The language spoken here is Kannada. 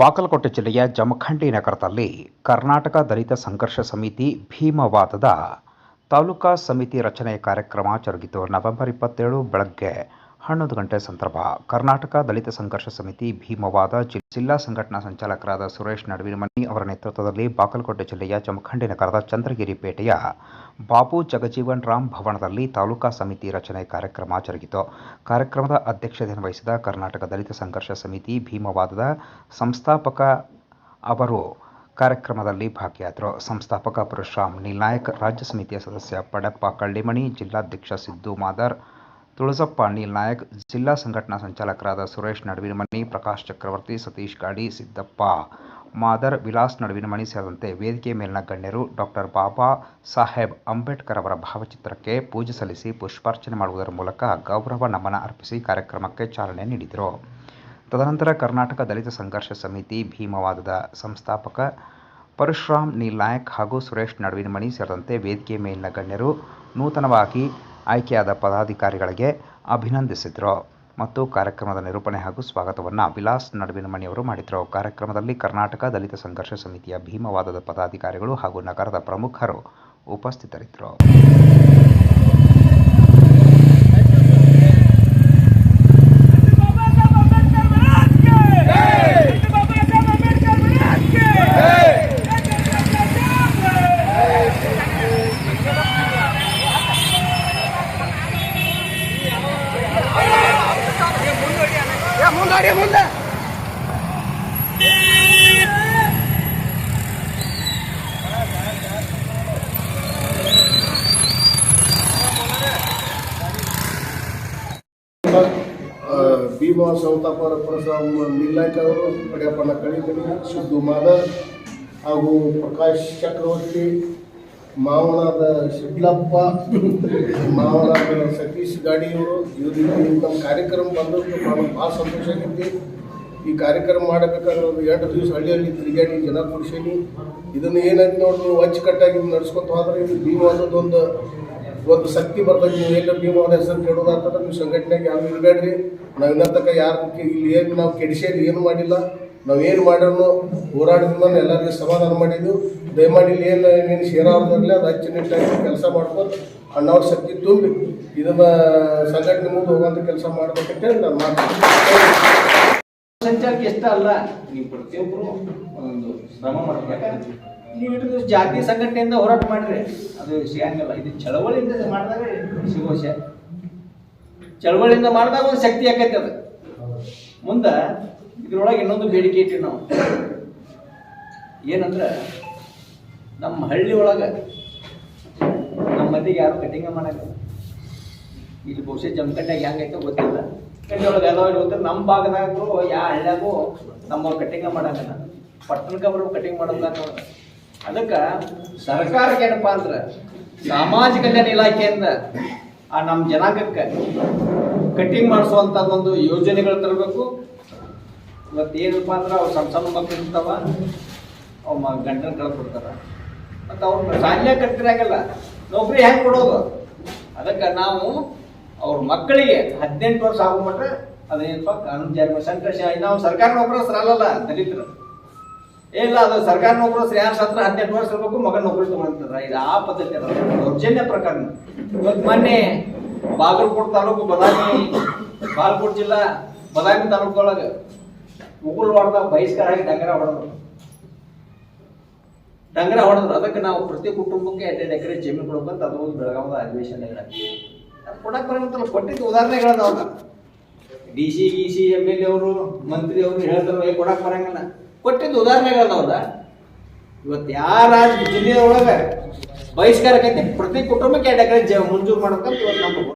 ಬಾಗಲಕೋಟೆ ಜಿಲ್ಲೆಯ ಜಮಖಂಡಿ ನಗರದಲ್ಲಿ ಕರ್ನಾಟಕ ದಲಿತ ಸಂಘರ್ಷ ಸಮಿತಿ ಭೀಮವಾದದ ತಾಲೂಕಾ ಸಮಿತಿ ರಚನೆ ಕಾರ್ಯಕ್ರಮ ಜರುಗಿತು. ನವೆಂಬರ್ ಇಪ್ಪತ್ತೇಳು ಬೆಳಗ್ಗೆ ಹನ್ನೊಂದು ಗಂಟೆ ಸಂದರ್ಭ. ಕರ್ನಾಟಕ ದಲಿತ ಸಂಘರ್ಷ ಸಮಿತಿ ಭೀಮವಾದ ಜಿಲ್ಲಾ ಸಂಘಟನಾ ಸಂಚಾಲಕರಾದ ಸುರೇಶ್ ನಡುವಿನಮನಿ ಅವರ ನೇತೃತ್ವದಲ್ಲಿ ಬಾಗಲಕೋಟೆ ಜಿಲ್ಲೆಯ ಜಮಖಂಡಿ ನಗರದ ಚಂದ್ರಗಿರಿ ಪೇಟೆಯ ಬಾಬು ಜಗಜೀವನ್ ರಾಮ್ ಭವನದಲ್ಲಿ ತಾಲೂಕಾ ಸಮಿತಿ ರಚನೆ ಕಾರ್ಯಕ್ರಮ ಜರುಗಿತು. ಕಾರ್ಯಕ್ರಮದ ಅಧ್ಯಕ್ಷತೆಯನ್ನು ವಹಿಸಿದ ಕರ್ನಾಟಕ ದಲಿತ ಸಂಘರ್ಷ ಸಮಿತಿ ಭೀಮವಾದದ ಸಂಸ್ಥಾಪಕ ಅವರು ಕಾರ್ಯಕ್ರಮದಲ್ಲಿ ಭಾಗಿಯಾದರು. ಸಂಸ್ಥಾಪಕ ಪರಶುರಾಮ್ ನೀಲ್ನಾಯಕ್, ರಾಜ್ಯ ಸಮಿತಿಯ ಸದಸ್ಯ ಪಡಪ್ಪ ಕಳ್ಳಿಮಣಿ, ಜಿಲ್ಲಾಧ್ಯಕ್ಷ ಸಿದ್ದು ಮಾದರ್ ತುಳಸಪ್ಪ ನೀಲ್ನಾಯಕ್ ಜಿಲ್ಲಾ ಸಂಘಟನಾ ಸಂಚಾಲಕರಾದ ಸುರೇಶ್ ನಡುವಿನಮನಿ ಪ್ರಕಾಶ್ ಚಕ್ರವರ್ತಿ, ಸತೀಶ್ ಗಾಡಿ, ಸಿದ್ದಪ್ಪ ಮಾದರ್, ವಿಲಾಸ್ ನಡುವಿನಮಣಿ ಸೇರಿದಂತೆ ವೇದಿಕೆ ಮೇಲಿನ ಗಣ್ಯರು ಡಾಕ್ಟರ್ ಬಾಬಾ ಸಾಹೇಬ್ ಅಂಬೇಡ್ಕರ್ ಅವರ ಭಾವಚಿತ್ರಕ್ಕೆ ಪೂಜೆ ಸಲ್ಲಿಸಿ ಪುಷ್ಪಾರ್ಚನೆ ಮಾಡುವುದರ ಮೂಲಕ ಗೌರವ ನಮನ ಅರ್ಪಿಸಿ ಕಾರ್ಯಕ್ರಮಕ್ಕೆ ಚಾಲನೆ ನೀಡಿದರು. ತದನಂತರ ಕರ್ನಾಟಕ ದಲಿತ ಸಂಘರ್ಷ ಸಮಿತಿ ಭೀಮವಾದದ ಸಂಸ್ಥಾಪಕ ಪರಶುರಾಮ್ ನೀಲ್ನಾಯಕ್ ಹಾಗೂ ಸುರೇಶ್ ನಡುವಿನಮಣಿ ಸೇರಿದಂತೆ ವೇದಿಕೆ ಮೇಲಿನ ಗಣ್ಯರು ನೂತನವಾಗಿ ಆಯ್ಕೆಯಾದ ಪದಾಧಿಕಾರಿಗಳಿಗೆ ಅಭಿನಂದಿಸಿದರು. ಮತ್ತು ಕಾರ್ಯಕ್ರಮದ ನಿರೂಪಣೆ ಹಾಗೂ ಸ್ವಾಗತವನ್ನು ವಿಲಾಸ್ ನಡುವಿನಮಣಿಯವರು ಮಾಡಿದರು. ಕಾರ್ಯಕ್ರಮದಲ್ಲಿ ಕರ್ನಾಟಕ ದಲಿತ ಸಂಘರ್ಷ ಸಮಿತಿಯ ಭೀಮವಾದದ ಪದಾಧಿಕಾರಿಗಳು ಹಾಗೂ ನಗರದ ಪ್ರಮುಖರು ಉಪಸ್ಥಿತರಿದ್ದರು. ಮುಂದೆ ಮುಂದೆ ಭೀಮಾ ಸೌತಾಪರ ಪರಶುರಾಮ ನಿಲ್ಲಾಯ್ಕ ಅವರು ಪಡೆಯಪ್ಪನ ಕಳಿಕಣಿ ಸಿದ್ದು ಮಾದರ್ ಹಾಗೂ ಪ್ರಕಾಶ್ ಚಕ್ರವರ್ತಿ ಮಾವನಾದ ಶಿಡ್ಲಪ್ಪ ಮಾವನಾದ ಸತೀಶ್ ಗಾಡಿಯವರು, ಇವರಿಗೆ ನಮ್ಮ ಕಾರ್ಯಕ್ರಮ ಬಂದದ್ದು ನಮಗೆ ಭಾಳ ಸಂತೋಷ ಆಗೈತಿ ಈ ಕಾರ್ಯಕ್ರಮ ಮಾಡಬೇಕಾದ್ರೆ ಒಂದು ಎಂಟು ದಿವಸ ಹಳ್ಳಿಯಲ್ಲಿ ತಿರುಗಾಡಿ ಜನ ಕೊಡ್ಸೀನಿ. ಇದನ್ನು ಏನಾಯ್ತು ನೋಡಿ, ನೀವು ಅಚ್ಚುಕಟ್ಟಾಗಿ ನಡ್ಸ್ಕೊತ ಹೋದ್ರೆ ಇದು ಭೀಮವಾದದ್ದೊಂದು ಒಂದು ಶಕ್ತಿ ಬರ್ತದೆ. ನೀವು ಎಲ್ಲ ಭೀಮವಾದ ಹೆಸರು ಕೆಡೋದಾಗ್ತದೆ ನೀವು ಸಂಘಟನೆಗೆ ಯಾರು ಇರಬೇಡ್ರಿ ನಾವು ಇನ್ನೊಂದು ತನಕ ಯಾರು ಇಲ್ಲಿ ಏನು ನಾವು ಕೆಡಿಸೇರಿ, ಏನು ಮಾಡಿಲ್ಲ. ನಾವು ಏನು ಮಾಡೋನು ಹೋರಾಟದಿಂದ ಎಲ್ಲರಿಗೂ ಸಮಾಧಾನ ಮಾಡಿದ್ದು. ದಯಮಾಡಿ ಇಲ್ಲಿ ಏನು ಏನು ಸೇರಾವ್ರದಿರಲಿ ಅದು ಅಚ್ಚುನಿಟ್ಟಾಗಿ ಕೆಲಸ ಮಾಡ್ಕೊಂಡು ಅಣ್ಣವ್ರ ಶಕ್ತಿ ತುಂಬಿ ಇದನ್ನ ಸಂಘಟನೆ ಮುಂದೆ ಹೋಗುವಂಥ ಕೆಲಸ ಮಾಡ್ಬೇಕಂತೇಳಿ ನಾನು ಮಾಡ್ತೀನಿ ಸಂಚಾರಕ್ಕೆ ಇಷ್ಟ ಅಲ್ಲ. ನೀವು ಪ್ರತಿಯೊಬ್ಬರು ಒಂದು ಶ್ರಮ ಮಾಡ್ಬೇಕು. ನೀವು ಇಟ್ಟು ಜಾತಿ ಸಂಘಟನೆಯಿಂದ ಹೋರಾಟ ಮಾಡಿರಿ ಅದು ಸಿಗಂಗಿಲ್ಲ ಇದು ಚಳವಳಿಯಿಂದ ಮಾಡಿದಾಗ ಸಿಗೋ ವಿಷಯ ಚಳವಳಿಯಿಂದ ಮಾಡಿದಾಗ ಒಂದು ಶಕ್ತಿ ಆಕೈತೆ ಅದು. ಮುಂದೆ ಇದ್ರೊಳಗೆ ಇನ್ನೊಂದು ಬೇಡಿಕೆ ಇಟ್ಟಿವಿ ನಾವು. ಏನಂದ್ರೆ ನಮ್ಮ ಹಳ್ಳಿ ಒಳಗೆ ನಮ್ಮ ಮಂದಿಗೆ ಯಾರು ಕಟಿಂಗ ಮಾಡಕ್ಕೆ ಇಲ್ಲಿ ಬಹುಶಃ ಜಮಖಂಡ್ಯಾಗ ಹೆಂಗೈತೆ ಗೊತ್ತಿಲ್ಲ. ಕಟ್ಟಿ ಒಳಗೆ ಎಲ್ಲ ಗೊತ್ತಿಲ್ಲ. ನಮ್ಮ ಭಾಗದಾಗೂ ಯಾವ ಹಳ್ಳಿಯಾಗೂ ನಮ್ಮವ್ರು ಕಟಿಂಗ ಮಾಡಂಗಿಲ್ಲ. ಪಟ್ಟಣಕ್ಕೆ ಬರೋ ಕಟಿಂಗ್ ಮಾಡೋಲ್ಲ ಅದಕ್ಕೆ ಸರ್ಕಾರಕ್ಕೆ ಏನಪ್ಪ ಅಂದ್ರೆ ಸಮಾಜ ಕಲ್ಯಾಣ ಇಲಾಖೆಯಿಂದ ಆ ನಮ್ಮ ಜನಾಂಗಕ್ಕೆ ಮಾಡಿಸುವಂತ ಒಂದು ಯೋಜನೆಗಳು ತರಬೇಕು. ಇವತ್ತು ಏನಪ್ಪ ಅಂದ್ರೆ ಅವ್ರು ಸಣ್ಣ ಸಣ್ಣ ಮಕ್ಕಳು ಇರ್ತಾವ ಅವ್ ಗಂಡನ ಕಳ್ಕೊಡ್ತಾರ ಮತ್ತು ಅವ್ರ ಶಾಲೆ ಕಟ್ಟಿರಾಗಲ್ಲ ನೌಕರಿ ಹೆಂಗೆ ಕೊಡೋದು? ಅದಕ್ಕೆ ನಾವು ಅವ್ರ ಮಕ್ಕಳಿಗೆ ಹದಿನೆಂಟು ವರ್ಷ ಆಗೋ ಅದೇನಪ್ಪ ಕಾನೂನು ಜಾರಿ ಸಂಕಷ್ಟ ನಾವು ಸರ್ಕಾರ ನೌಕರಸ್ತ್ರ ಅಲ್ಲಲ್ಲ, ದಲಿತರು. ಇಲ್ಲ, ಅದು ಸರ್ಕಾರ ನೌಕರಸ್ತ್ರ ಯಾರು ಸತ್ರ ಹದಿನೆಂಟು ವರ್ಷ ಇರಬೇಕು, ಮಗನ ನೌಕರಿ ತೊಗೊಳ್ತಾರೆ ಇದು ಆ ಪದ್ಧತಿ ಅಲ್ಲ ದೌರ್ಜನ್ಯ ಪ್ರಕಾರ ಇವತ್ತು ಮೊನ್ನೆ ಬಾಗಲಕೋಟೆ ತಾಲೂಕು ಬದಾಮಿ, ಬಾಗಲಕೋಟೆ ಜಿಲ್ಲಾ ಬದಾಮಿ ತಾಲೂಕು ಒಳಗೆ ಉಗುಳ್ವಾಡ್ದಾಗ ಬಹಿಷ್ಕಾರ ಆಗಿ ಡಂಗರ ಹೊಡೆದ್ರು. ಡಂಗರ ಹೊಡೆದ್ರು. ಅದಕ್ಕೆ ನಾವು ಪ್ರತಿ ಕುಟುಂಬಕ್ಕೆ ಎರಡೆರಡು ಎಕರೆ ಜಮೀನು ಕೊಡ್ಬೇಕಂತ ಅದು ಒಂದು ಬೆಳಗಾವದ ಅಧಿವೇಶನ ಕೊಡಕ್ಕೆ ಬರೋಂತಲ್ಲ ಕೊಟ್ಟಿದ್ದು ಉದಾಹರಣೆಗಳದಾವ ಡಿ ಸಿ ಗಿ ಸಿ ಎಂ ಎಲ್ ಎ ಅವರು, ಮಂತ್ರಿ ಅವರು ಹೇಳ್ತಾರೆ ಕೊಡಕ್ಕೆ ಬರಂಗಿಲ್ಲ. ಕೊಟ್ಟಿದ್ದು ಉದಾಹರಣೆಗಳದಾವಲ್ಲ ಇವತ್ತು ಯಾರ ಜಿಲ್ಲೆಯೊಳಗೆ ಬಹಿಷ್ಕಾರಕ್ಕೈತಿ ಪ್ರತಿ ಕುಟುಂಬಕ್ಕೆ ಎರಡು ಎಕರೆ ಜ, ಮಂಜೂರು ಮಾಡ್ಬೇಕಂತ ಇವತ್ತು ನಮ್ಮ